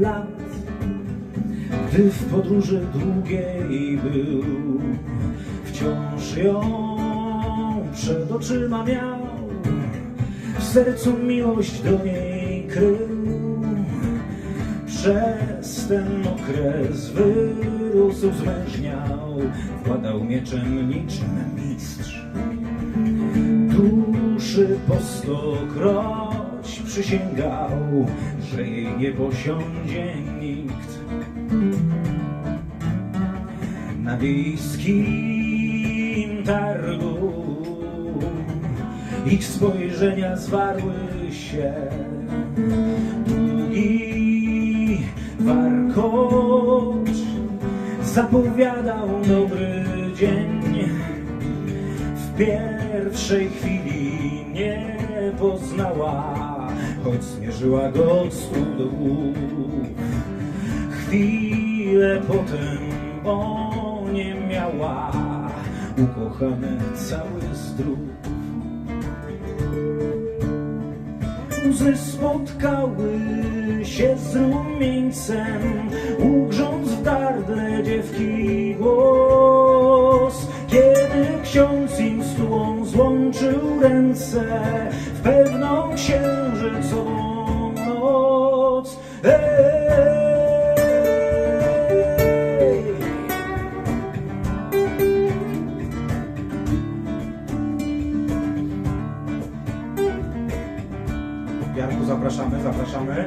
Lat, gdy w podróży długiej był. Wciąż ją przed oczyma miał, w sercu miłość do niej krył. Przez ten okres wyrósł, zmężniał, władał mieczem niczym mistrz. Duszy po stokroć przysięgał, że jej nie posiądzie nikt. Na wiejskim targu ich spojrzenia zwarły się. Długi warkocz zapowiadał dobry dzień. W pierwszej chwili nie poznała, choć zmierzyła go stu do głów. Chwilę potem o nie miała, ukochany cały zdrów. Łzy spotkały się z rumieńcem, ugrząc w gardle dziewki głos. Kiedy ksiądz im stułą złączył ręce w pewną księżycową noc. Ej! Janku, zapraszamy, zapraszamy.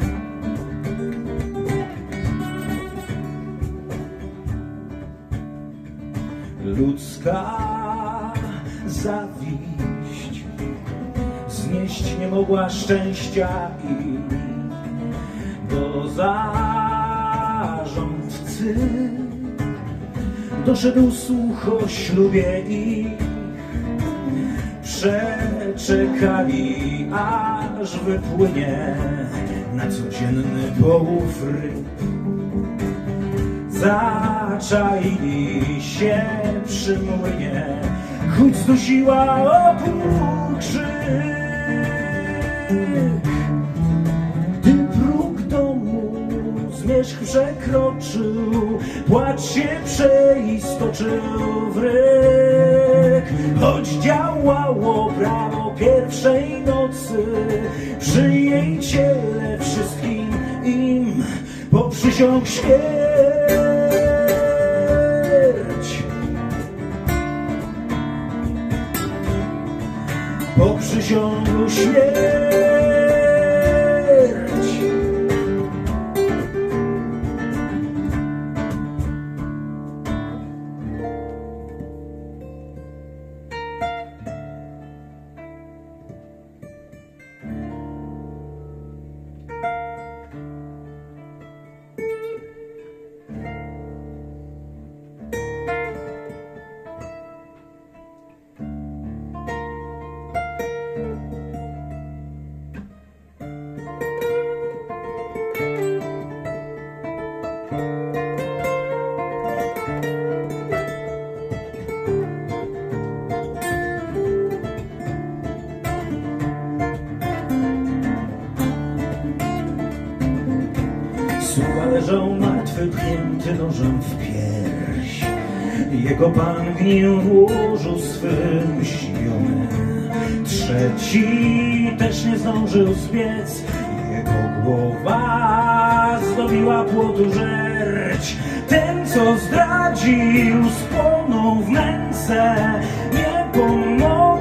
ludzka zawiść znieść nie mogła szczęścia i do zarządcy doszedł słuch o ślubie i przeczekali aż wypłynie na codzienny połów ryb Zaczaili się przy młynie, chuć zdusiła opór krzyk. Gdy próg domu zmierzch przekroczył, płacz się przeistoczył w ryk. Choć działało prawo pierwszej nocy, przy jej ciele wszystkim im poprzysiąg śmierć. Poprzysiągł śmierć. Sługa leżał martwy, pchnięty nożem w pierś. Jego pan gnił w łożu swym zdziwiony. Trzeci też nie zdążył zbiec. Jego głowa zdobiła płotu żerć. Ten, co zdradził, spłonął w męce. Nie pomoże